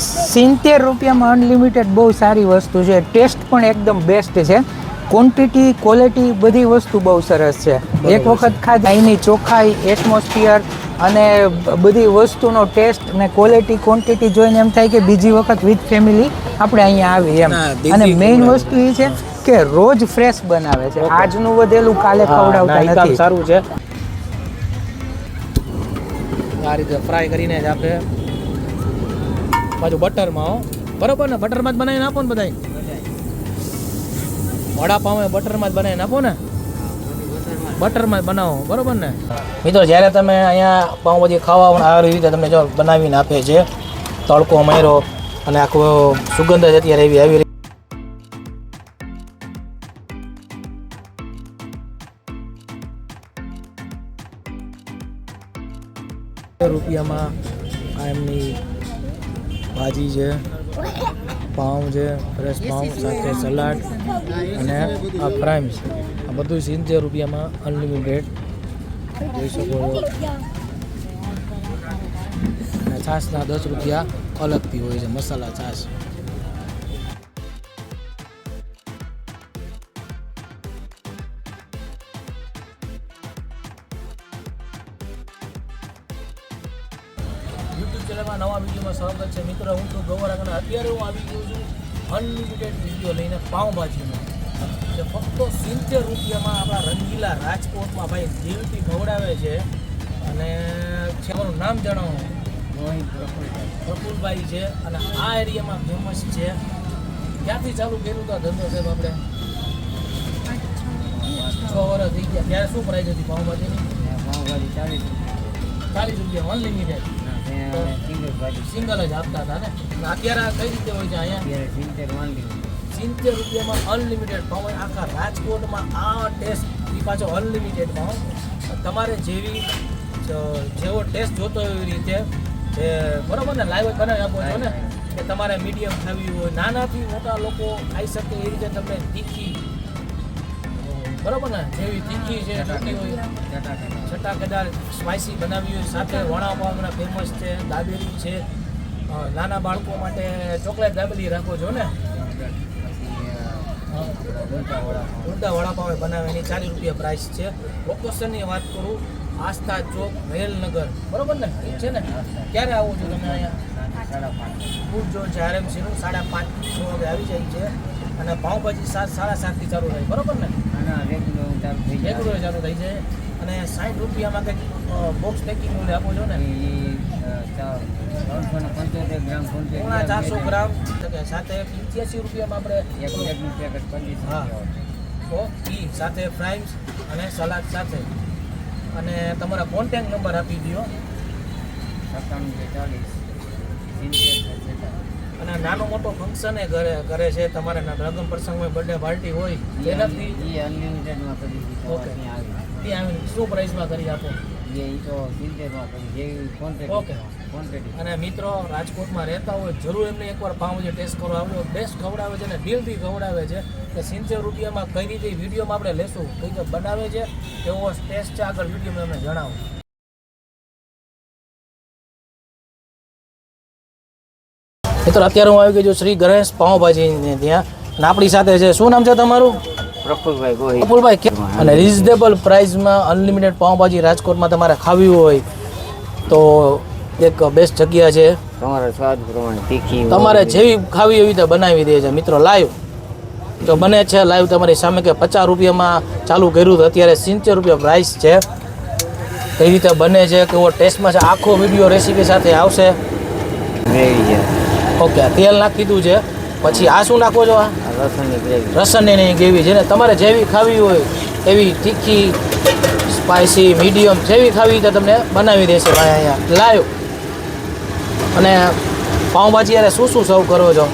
સિત્તેર રૂપિયામાં અનલિમિટેડ બહુ સારી વસ્તુ છે. ટેસ્ટ પણ એકદમ બેસ્ટ છે. ક્વોન્ટિટી ક્વોલિટી બધી વસ્તુ બહુ સરસ છે. એક વખત ખાધી અહીંની ચોખ્ખાઈ એટમોસ્ફિયર અને બધી વસ્તુનો ટેસ્ટ અને ક્વોલિટી ક્વોન્ટિટી જોઈને એમ થાય કે બીજી વખત વિથ ફેમિલી આપણે અહીંયા આવી એમ. અને મેઇન વસ્તુ એ છે કે રોજ ફ્રેશ બનાવે છે. આજનું વધેલું કાલે ના, ખવડાવતા નથી. સારું છે. આ રીતે ફ્રાય કરીને જ આપણે પાછું બટરમાં, હો. બરોબર ને? બટરમાં જ બનાવીને આપો ને બધાય. વડાપાઉં બટરમાં જ બનાવીને આપો ને? બટરમાં જ બનાવો, બરોબર ને? મિત્રો, જ્યારે તમે અહીંયા પાઉંભાજી ખાવા આવી રીતે તમને જો બનાવીને આપે છે. તડકો મેરો અને આખો સુગંધ જ અત્યારે એવી આવી રૂપિયામાં આ એમની ભાજી છે પાઉં છે ફ્રેશ પાઉં સાથે સલાડ અને આ ફ્રાઈમ્સ આ બધું સિત્તેર રૂપિયામાં અનલિમિટેડ જોઈ શકો છો. અને છાશના દસ રૂપિયા અલગથી હોય છે મસાલા છાશ. મિત્રો હું તો ગૌરવ અને અત્યારે હું આવી ગયો છું અનલિમિટેડ વીડિયો લઈને પાઉંભાજીનો જે ફક્ત સિત્તેર રૂપિયામાં આપણા રંગીલા રાજકોટમાં ભાઈ દિલથી ખવડાવે છે. અને છે અમારું નામ જણાવો. પ્રફુલભાઈ. છે અને આ એરિયામાં ફેમસ છે. ક્યાંથી ચાલુ કર્યું તો ધંધો સાહેબ આપણે? છ વર્ષ થઈ ગયા. ત્યારે શું પ્રાઇસ હતી પાઉંભાજીની? ચાલીસ રૂપિયા. અનલિમિટેડ સિંગલ જ આપતા હતા ને? અત્યારે આ કઈ રીતે હોય છે અહીંયા? સિત્તેર રૂપિયામાં અનલિમિટેડ પાઉં આખા રાજકોટમાં આ ટેસ્ટ એ પાછો અનલિમિટેડ ભાવ તમારે જેવી જેવો ટેસ્ટ જોતો હોય એવી રીતે જે બરાબર ને? લાઈવ બનાવી આપો છો ને? કે તમારે મીડિયમ ખાવી હોય નાનાથી મોટા લોકો ખાઈ શકે એ રીતે તમને તીખી બરોબર ને? જેવી તીખી છે જોતી હોય. ચટાકેદાર સ્પાઇસી બનાવી હોય. સાથે વડાપાવના ફેમસ છે દાબેલી છે. નાના બાળકો માટે ચોકલેટ દાબેલી રાખો છો ને? ઊંધા વડાપાવે બનાવે. એની ચાલીસ રૂપિયા પ્રાઇસ છે. લોકેશનની વાત કરું આસ્થા ચોક રેલનગર બરોબર ને? છે ને? ક્યારે આવો છો તમે અહીંયા? છે આરએમસીનું સાડા પાંચ છ વાગે આવી જાય છે. અને પાઉંભાજી સાત સાડા સાતથી ચાલુ થાય. બરોબર ને? રેગ્યુલર ચાલુ થઈ જાય. અને સાઠ રૂપિયામાં કંઈક બોક્સ પેકિંગ ઓલે આપો છો ને? પોણા ચારસો ગ્રામ. એટલે સાથે પંચ્યાસી રૂપિયામાં આપણે હા. તો ઈ સાથે ફ્રાઈસ અને સલાડ સાથે. અને તમારા કોન્ટેક્ટ નંબર આપી દો અને નાનો મોટો ફંક્શન એ ઘરે ઘરે છે. તમારે લગ્ન પ્રસંગ હોય બર્થડે પાર્ટી હોય તેનાથી ઓકે એ આવીને શું પ્રાઇસમાં કરી આપો? જે એ તો ઓકે. અને મિત્રો રાજકોટમાં રહેતા હોય જરૂર એમને એકવાર પાઉંભાજી ટેસ્ટ કરો આવડો બેસ્ટ ખવડાવે છે અને દિલથી ખવડાવે છે કે સિત્તેર રૂપિયામાં કઈ રીતે વિડીયોમાં આપણે લેશું? કઈ રીતે બનાવે છે. એવો ટેસ્ટ છે આગળ વિડીયોમાં અમને જણાવો. મિત્રો અત્યારે હું આવી ગયો છું શ્રી ગણેશ પાઉંભાજીને ત્યાં. અને આપણી સાથે છે. શું નામ છે તમારું? પ્રફુલભાઈ ગોહિલ. અને રિઝનેબલ પ્રાઇસમાં અનલિમિટેડ પાઉંભાજી રાજકોટમાં તમારે ખાવી હોય તો એક બેસ્ટ જગ્યા છે. તમારા સ્વાદ પ્રમાણે તીખી તમારે જેવી ખાવી એવી રીતે બનાવી દે છે. મિત્રો લાઈવ તો બને છે લાઈવ તમારી સામે કે પચાસ રૂપિયામાં ચાલુ કર્યું તો અત્યારે સિત્તેર રૂપિયા પ્રાઇસ છે. કઈ રીતે બને છે. કેવો ટેસ્ટમાં છે. આખો વીડિયો રેસીપી સાથે આવશે. ઓકે તેલ નાખી દીધું છે પછી આ શું નાખો છો આ લસણની ગ્રેવી રસનની ગ્રેવી છે ને તમારે જેવી ખાવી હોય એવી તીખી સ્પાઇસી મીડિયમ જેવી ખાવી તો તમને બનાવી દેશે ભાઈ અહીંયા લાવ્યો અને પાઉંભાજી યારે શું શું સર્વ કરો છો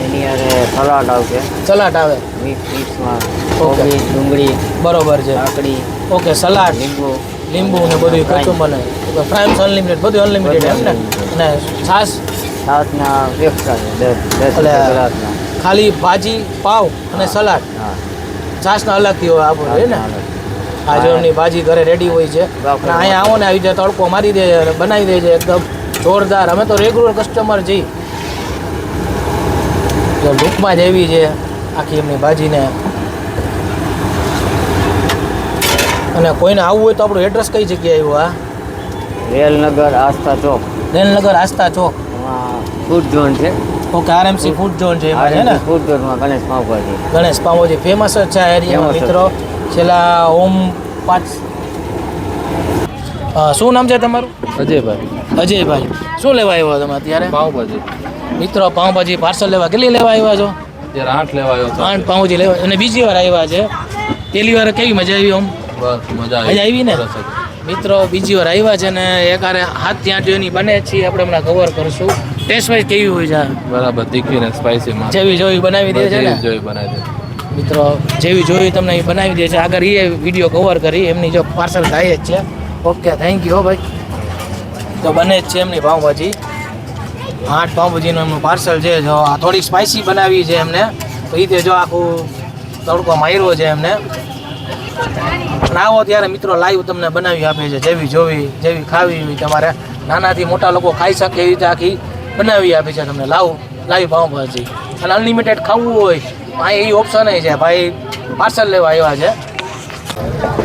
એની અરે સલાડ આવશે સલાડ આવે મિક્સ મિક્સમાં કોબી ડુંગળી બરોબર છે કાકડી ઓકે સલાડ લીંબુ લીંબુ ને બધું કચું બને ફ્રાઈમ્સ અનલિમિટેડ બધું અનલિમિટેડ એમ ને અને છાશ છાસના એક્સ્ટ્રા છે એટલે ખાલી ભાજી પાવ અને સલાડ. હા. છાશના અલગથી હોય આપણું હે ને? છાસના ભાજી ઘરે રેડી હોય છે. અને અહીંયા આવો ને આવી જાય તડકો મારી દે અને બનાવી દે છે એકદમ જોરદાર. અમે તો રેગ્યુલર કસ્ટમર છીએ. ભૂખમાં જ એવી છે આખી એમની ભાજીને. અને કોઈને આવવું હોય તો આપણું એડ્રેસ કઈ જગ્યાએ આવ્યું આ રેલનગર આસ્થા ચોક. રેલનગર આસ્થા ચોક. ફૂડ ઝોન છે. ઓકે આરએમસી ફૂડ ઝોન છે એમાં છે ને? ફૂડ ઝોનમાં ગણેશ પાવભાજી. ગણેશ પાવભાજી ફેમસ જ છે આ એરિયામાં મિત્રો. છેલ્લા ઓમ પાંચ હા, શું નામ છે તમારું? અજયભાઈ. અજયભાઈ. શું લેવા આવ્યા તમે અત્યારે? પાવભાજી. મિત્રો પાઉંભાજી પાર્સલ લેવા કેટલી લેવા આવ્યા છો? જ્યારે આઠ લેવા આવ્યો આઠ પાઉંભાજી લેવા અને બીજી વાર આવ્યા છે. પેલી વાર કેવી મજા આવી આમ? બસ મજા આવી. ને. મિત્રો બીજી વાર આવ્યા છે ને એકારે હાથ ત્યાં જોઈની બને છીએ. આપણે હમણાં કવર કરશું. ટેસ્ટ વાઇઝ કેવી હોય છે બરાબર તીખી ને સ્પાઈસી માં. જેવી જોઈ બનાવી દે છે ને? જોઈ બનાવી દે. મિત્રો જેવી જોઈ તમને એ બનાવી દે છે. આગળ એ વીડિયો કવર કરી. એમની જો પાર્સલ થાય જ છે. ઓકે થેન્ક યુ ભાઈ. તો બને જ છે એમની પાઉંભાજી. આઠ પાઉંભાજીનું એમનું પાર્સલ છે. જો આ થોડીક સ્પાઇસી બનાવી છે એમને. તો એ જો આખું તડકો માર્યો છે એમને. આવો ત્યારે મિત્રો લાઈવ તમને બનાવી આપે છે. જેવી જોવી જેવી ખાવી એવી તમારે નાનાથી મોટા લોકો ખાઈ શકે એવી રીતે આખી બનાવી આપે છે તમને. લાવ લાઈવ પાઉંભાજી અને અનલિમિટેડ ખાવું હોય ભાઈ એ ઓપ્શન છે. ભાઈ પાર્સલ લેવા આવ્યા છે.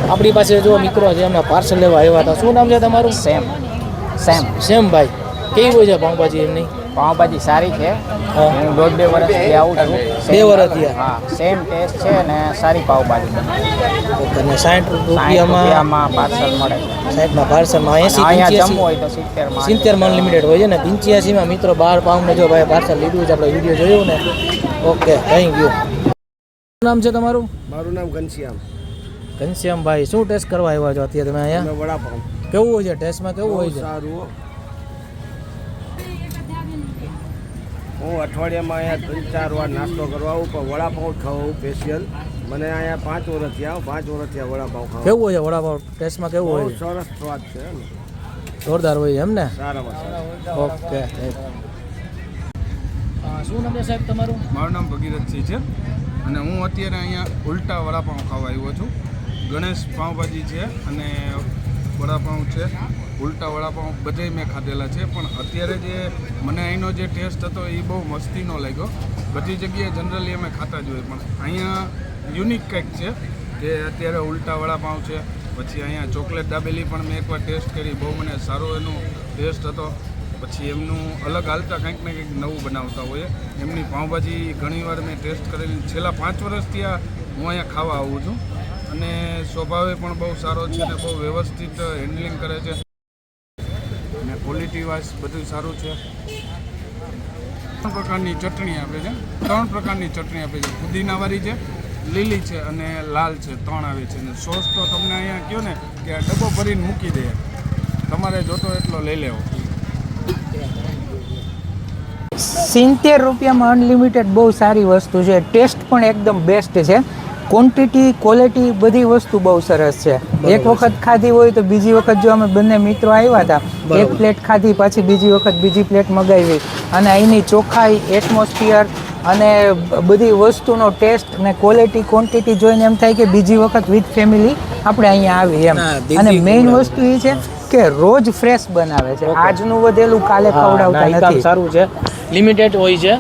આપણી પાસે જો મિત્રો છે એમને પાર્સલ લેવા આવ્યા હતા. શું નામ છે તમારું? સેમ. સેમ સેમ ભાઈ. કેવી હોય છે પાઉંભાજી એમની? પાઉંભાજી સારી છે. હું દોઢ બે વર્ષથી આવું છું. બે વર્ષ હા સેમ ટેસ્ટ છે અને સારી પાઉંભાજી અને સાઠ રૂપિયામાં? પાર્સલ મળે. સાઠમાં પાર્સલમાં એસી અહીંયા જમવું હોય તો સિત્તેરમાં સિત્તેરમાં અનલિમિટેડ હોય છે ને? પંચ્યાસીમાં મિત્રો બાર પાઉન્ડ જો ભાઈ પાર્સલ લીધું છે આપણે વીડિયો જોયું ને? ઓકે થેન્ક યુ નામ છે તમારું? મારું નામ ઘનશ્યામ. ઘનશ્યામભાઈ શું ટેસ્ટ કરવા આવ્યા છો અત્યારે તમે અહીંયા? વડાપાઉં. કેવું હોય છે? ટેસ્ટમાં કેવું હોય છે? સારું હો. અઠવાડિયામાં અહીંયા ત્રણ ચાર વાર નાસ્તો કરવા આવું પણ વડાપાઉં ખાવા ખાવું સ્પેશિયલ મને અહીંયા પાંચ વર્ષ થયા પાંચ વર્ષ થયા વડાપાઉં ખાવા. કેવું હોય વડાપાઉં? ટેસ્ટમાં કેવું હોય સરસ સ્વાદ છે એમ. જોરદાર હોય એમ ને? સારામાં સારા. ઓકે શું નામ છે સાહેબ તમારું? મારું નામ ભગીરથસિંહ છે અને હું અત્યારે અહીંયા ઉલટા વડાપાઉં ખાવા આવ્યો છું. ગણેશ પાઉંભાજી છે અને વડાપાઉં છે, ઉલટા વડાપાઉં બધે મેં ખાધેલા છે, પણ અત્યારે જે મને અહીંનો જે ટેસ્ટ હતો એ બહુ મસ્તીનો લાગ્યો. બધી જગ્યાએ જનરલી અમે ખાતા જ હોય, પણ અહીંયા યુનિક કંઈક છે કે અત્યારે ઉલટા વડાપાઉં છે, પછી અહીંયા ચોકલેટ દાબેલી પણ મેં એકવાર ટેસ્ટ કરી, બહુ મને સારો એનો ટેસ્ટ હતો. પછી એમનું અલગ હાલતા કંઈક ને કંઈક નવું બનાવતા હોઈએ. એમની પાઉંભાજી ઘણીવાર મેં ટેસ્ટ કરેલી. છેલ્લા પાંચ વર્ષથી આ હું અહીંયા ખાવા આવું છું. અને સ્વભાવે પણ બહુ સારો છે અને બહુ વ્યવસ્થિત હેન્ડલિંગ કરે છે. અને ક્વોલિટી વાઇઝ બધું સારું છે. ત્રણ પ્રકારની ચટણી આપે છે. ત્રણ પ્રકારની ચટણી આપે છે. પુદીનાવાળી છે, લીલી છે અને લાલ છે. ત્રણ આવે છે. અને સોસ તો તમને અહીંયા કહો ને કે આ ડબ્બો ભરીને મૂકી દે. તમારે જોતો એટલો લઈ લેવો. સિત્તેર રૂપિયામાં અનલિમિટેડ બહુ સારી વસ્તુ છે. ટેસ્ટ પણ એકદમ બેસ્ટ છે. ક્વોન્ટિટી ક્વોલિટી બધી વસ્તુ બહુ સરસ છે. એક વખત ખાધી હોય તો બીજી વખત જો અમે બંને મિત્રો આવ્યા હતા એક પ્લેટ ખાધી પાછી બીજી વખત બીજી પ્લેટ મગાવી. અને અહીંની ચોખ્ખાઈ એટમોસ્ફિયર અને બધી વસ્તુનો ટેસ્ટ અને ક્વોલિટી ક્વોન્ટિટી જોઈને એમ થાય કે બીજી વખત વિથ ફેમિલી આપણે અહીંયા આવી એમ. અને મેઇન વસ્તુ એ છે કે રોજ ફ્રેશ બનાવે છે. આજનું વધેલું કાલે ખવડાવતા નથી. સારું છે. લિમિટેડ હોય છે.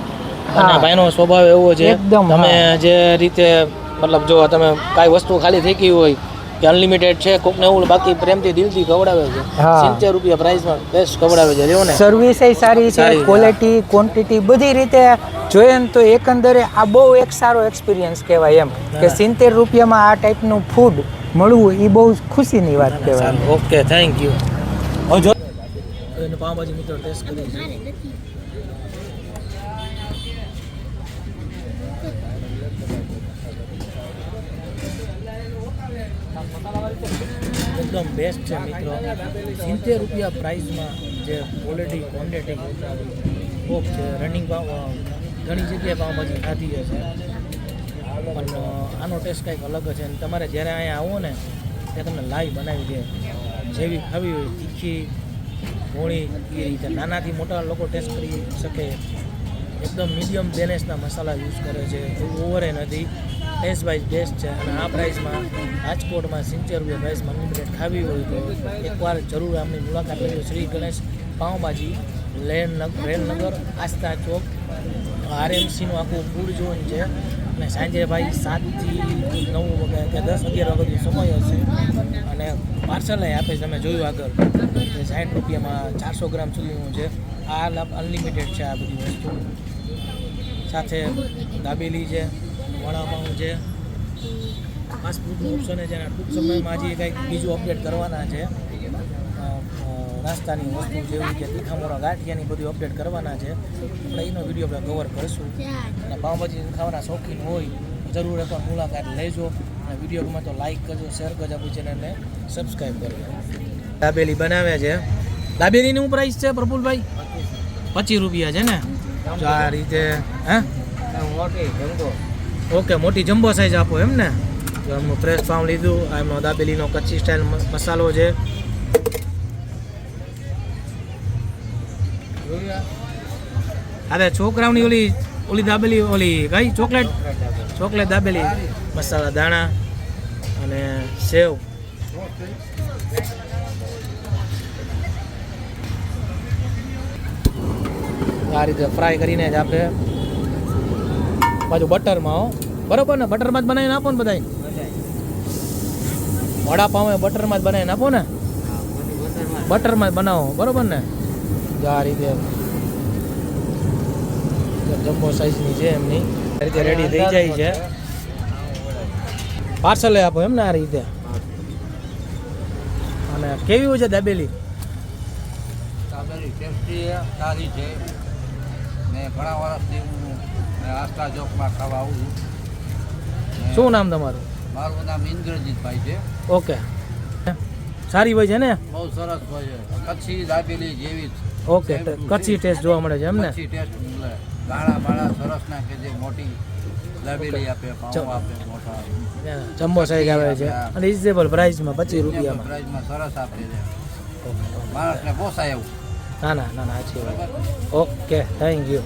અને. ભાઈનો સ્વભાવ એવો છે એકદમ, તમે જે રીતે મતલબ જો તમે કાંઈ વસ્તુ ખાલી થઈ ગઈ હોય કે અનલિમિટેડ છે કોકને એવું બાકી પ્રેમથી દિલથી ખવડાવે છે. સિત્તેર રૂપિયા પ્રાઇસમાં બેસ્ટ ખવડાવે છે રહ્યો ને? સર્વિસ સારી છે. ક્વોલિટી ક્વોન્ટિટી બધી રીતે જોઈએ ને તો એકંદરે આ બહુ એક સારો એક્સપિરિયન્સ કહેવાય એમ કે સિત્તેર રૂપિયામાં આ ટાઈપનું ફૂડ મળવું એ બહુ ખુશીની વાત કહેવાય. ઓકે થેન્ક યુ હવે જો એને મિત્રો ટેસ્ટ કરી છે એકદમ બેસ્ટ છે મિત્રો. સિત્તેર રૂપિયા પ્રાઇસમાં જે ક્વોલિટી ક્વોન્ટિટી ખૂબ છે રનિંગ ઘણી જગ્યાએ પાવભાજી ખાધી હશે પણ આનો ટેસ્ટ કંઈક અલગ છે. અને તમારે જ્યારે અહીંયા આવો ને ત્યાં તમને લાઈવ બનાવી દે. જેવી ખાવી હોય, તીખી મોળી એ રીતે. નાનાથી મોટા લોકો ટેસ્ટ કરી શકે. એકદમ મીડિયમ બેલેન્સના મસાલા યુઝ કરે છે. એવું ઓવરે નથી. ટેસ્ટ વાઇઝ બેસ્ટ છે. અને આ પ્રાઇસમાં રાજકોટમાં સિત્તેર રૂપિયા પ્રાઇસમાં અનલિમિટેડ ખાવી હોય તો એકવાર જરૂર આમની મુલાકાત લેજો. શ્રી ગણેશ પાઉંભાજી લેન રેલનગર આસ્થા ચોક આરએમસીનું આખું ફૂડ ઝોન છે. અને સાંજે ભાઈ સાતથી નવ વાગે કે દસ અગિયાર વાગ્યાથી સમય હશે. અને પાર્સલ આપે છે, તમે જોયું આગળ. કે સાઠ રૂપિયામાં ચારસો ગ્રામ સુધીનું છે. આ અનલિમિટેડ છે આ બધી વસ્તુ. સાથે દાબેલી છે. વડાપાઉં છે. ફાસ્ટ ફૂડનું ઓપ્શન છે અને ટૂંક સમયમાં હજી કંઈક બીજું અપડેટ કરવાના છે. નાસ્તાની વસ્તુ જેવી કે તીખામોરા ગાંઠિયાની બધું અપડેટ કરવાના છે. આપણે એનો વીડિયો આપણે કવર કરશું. અને પાઉંભાજી ખાવાના શોખીન હોય જરૂર એકવાર મુલાકાત લેજો. અને વિડીયોમાં તો લાઇક કરજો શેર કરજો આપણી ચેનલને સબસ્ક્રાઈબ કરજો. દાબેલી બનાવે છે. દાબેલીની શું પ્રાઇસ છે પ્રફુલભાઈ? પચીસ રૂપિયા છે ને? જો આ રીતે હે ઓકે, મોટી જમ્બો સાઈઝ આપો એમ ને? ફ્રેશ પાઉં લીધું, આ એમનો દાબેલીનો કચ્છી સ્ટાઇલ મસાલો છે. અરે, છોકરાઓની ઓલી ઓલી દાબેલી, ઓલી કઈ? ચોકલેટ? ચોકલેટ દાબેલી, મસાલા દાણા અને સેવ. આ રીતે ફ્રાય કરીને જ આપણે પાછું બટરમાં હો. બરોબર ને? બટરમાં જ બનાવીને આપો ને બધાય. વડાપાઉં બટરમાં જ બનાવીને આપો ને? બટરમાં જ બનાવો બરોબર ને? જો આ રીતે જમ્બો સાઈઝની છે એમની. આ રીતે રેડી થઈ જાય છે. પાર્સલ આપો એમને આ રીતે. અને કેવી હોય છે દાબેલી? દાબેલી ટેસ્ટી સારી છે. ને ઘણા વર્ષથી હું આસ્થા ચોકમાં ખાવા આવું છું. શું નામ તમારું? મારું નામ ઇન્દ્રજીતભાઈ છે. ઓકે. સારી હોય છે ને? બહુ સરસ હોય છે. કચ્છી દાબેલી જેવી જ. ઓકે કચ્છી ટેસ્ટ જોવા મળે છે એમ ને? કચ્છી ટેસ્ટ મળે. દાણા બાણા સરસ ના કે જે મોટી દાબેલી આપે પાઉં આપે મોટા. જમ્બો સાઈઝ આવે છે. અને રિઝનેબલ પ્રાઇસમાં પચીસ રૂપિયામાં. પ્રાઇઝમાં સરસ આપે છે. માણસને પોસાય એવું. ના ના ના ના સાચી વાત. Okay thank you